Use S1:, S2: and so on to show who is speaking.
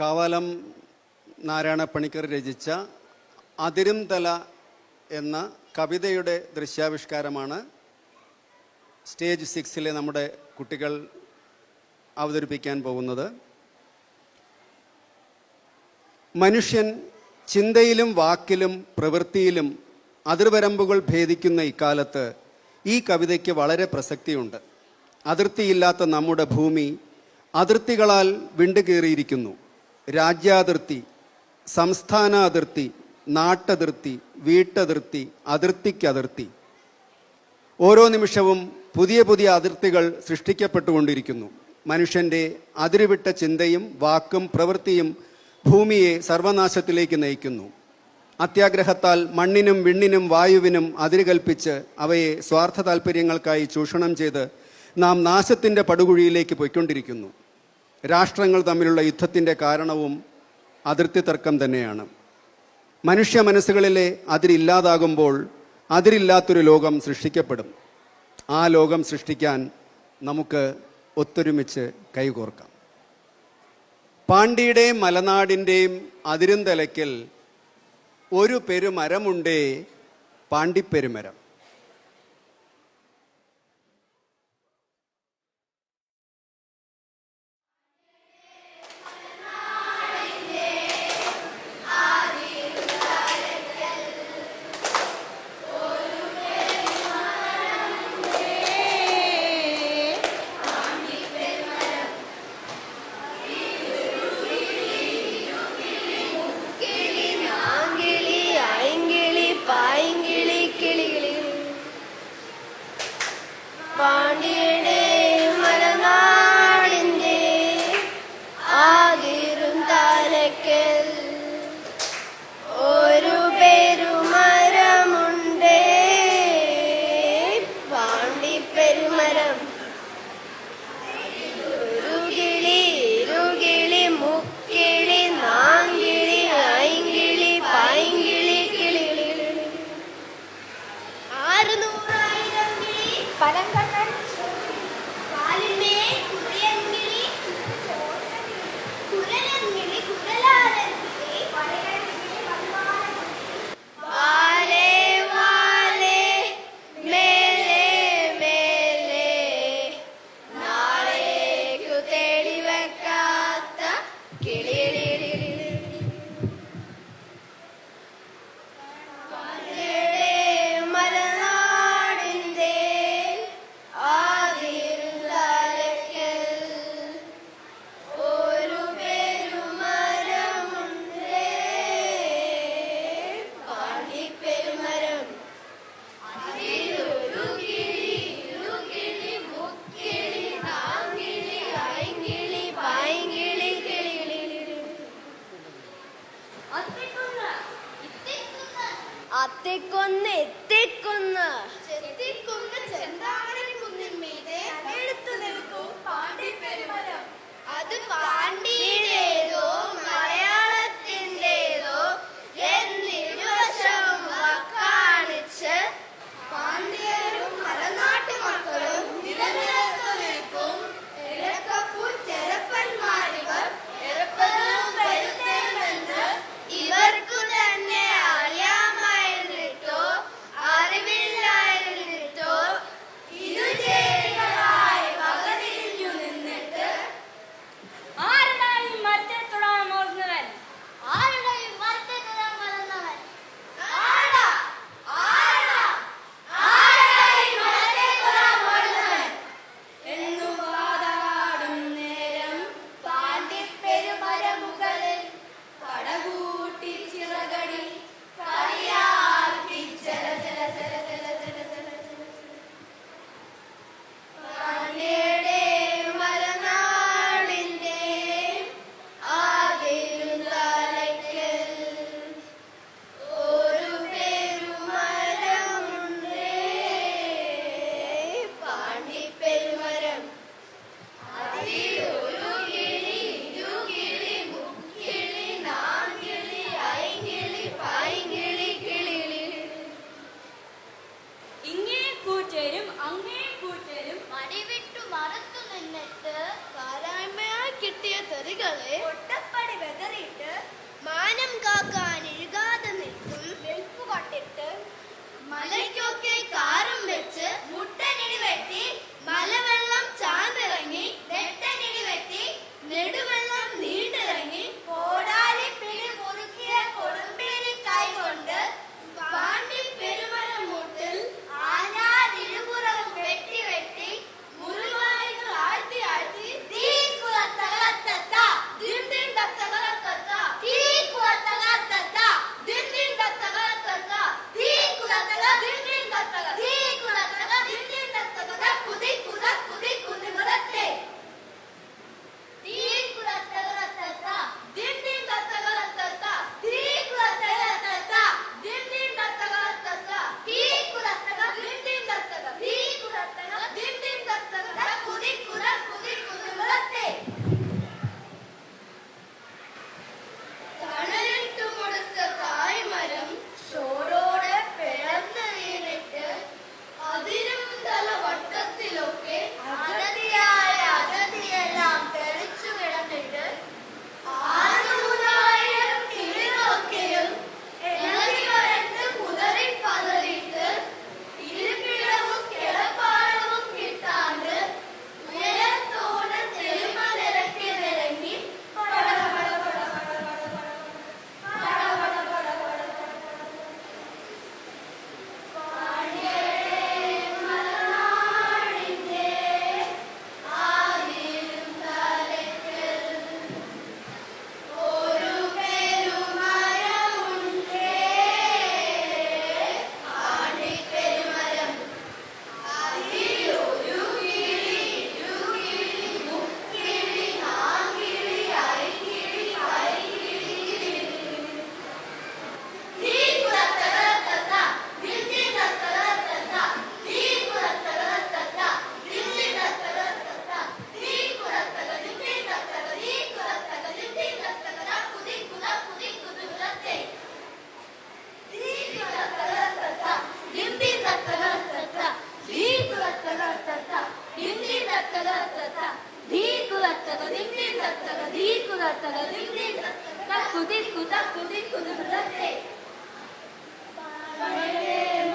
S1: കാവാലം നാരായണ പണിക്കർ രചിച്ച അതിരും തല എന്ന കവിതയുടെ ദൃശ്യാവിഷ്കാരമാണ് സ്റ്റേജ് സിക്സിലെ നമ്മുടെ കുട്ടികൾ അവതരിപ്പിക്കാൻ പോകുന്നത്. മനുഷ്യൻ ചിന്തയിലും വാക്കിലും പ്രവൃത്തിയിലും അതിർവരമ്പുകൾ ഭേദിക്കുന്ന ഇക്കാലത്ത് ഈ കവിതയ്ക്ക് വളരെ പ്രസക്തിയുണ്ട്. അതിർത്തിയില്ലാത്ത നമ്മുടെ ഭൂമി അതിർത്തികളാൽ വിണ്ടുകീറിയിരിക്കുന്നു. രാജ്യാതിർത്തി സംസ്ഥാന അതിർത്തി നാട്ടതിർത്തി വീട്ടതിർത്തി അതിർത്തിക്കതിർത്തി. ഓരോ നിമിഷവും പുതിയ പുതിയ അതിർത്തികൾ സൃഷ്ടിക്കപ്പെട്ടുകൊണ്ടിരിക്കുന്നു. മനുഷ്യന്റെ അതിരുവിട്ട ചിന്തയും വാക്കും പ്രവൃത്തിയും ഭൂമിയെ സർവനാശത്തിലേക്ക് നയിക്കുന്നു. അത്യാഗ്രഹത്താൽ മണ്ണിനും വിണ്ണിനും വായുവിനും അതിര് കൽപ്പിച്ച് അവയെ സ്വാർത്ഥ താല്പര്യങ്ങൾക്കായി ചൂഷണം ചെയ്ത് നാം നാശത്തിന്റെ പടുകുഴിയിലേക്ക് പോയിക്കൊണ്ടിരിക്കുന്നു. രാഷ്ട്രങ്ങൾ തമ്മിലുള്ള യുദ്ധത്തിന്റെ കാരണവും അതിർത്തി തർക്കം തന്നെയാണ്. മനുഷ്യ മനസ്സുകളിലെ അതിരില്ലാതാകുമ്പോൾ അതിരില്ലാത്തൊരു ലോകം സൃഷ്ടിക്കപ്പെടും. ആ ലോകം സൃഷ്ടിക്കാൻ നമുക്ക് ഒത്തൊരുമിച്ച് കൈകോർക്കാം. പാണ്ഡ്യയുടെയും മലനാടിന്റെയും അതിരും തലയ്ക്കൽ ഒരു പെരുമരമുണ്ടേ പാണ്ഡിപ്പെരുമരം
S2: അത്തിക്കൊന്ന് എത്തിക്കുന്ന്. ചെത്തിക്കുന്ന് നിൽക്കും പാണ്ഡിപ്പെരുമരം അത് പാണ്ഡ്യയുടേതോ അങ്ങേ കൂട്ടരും മടിവിട്ടു മറത്തു നിന്നിട്ട് പാരായ്മയായി കിട്ടിയ തെറികളെ ഒട്ടപ്പടി വെതറിയിട്ട് മാനം കാക്കാൻ എഴുകാതെ നിൽക്കും വെൽപ്പ് കൊട്ടിട്ട് മലയ്ക്കൊക്കെ കാറ് っらリンリンだったらリーコだったらリンリンだったらタッコディッコタッコディッコでふざけバレ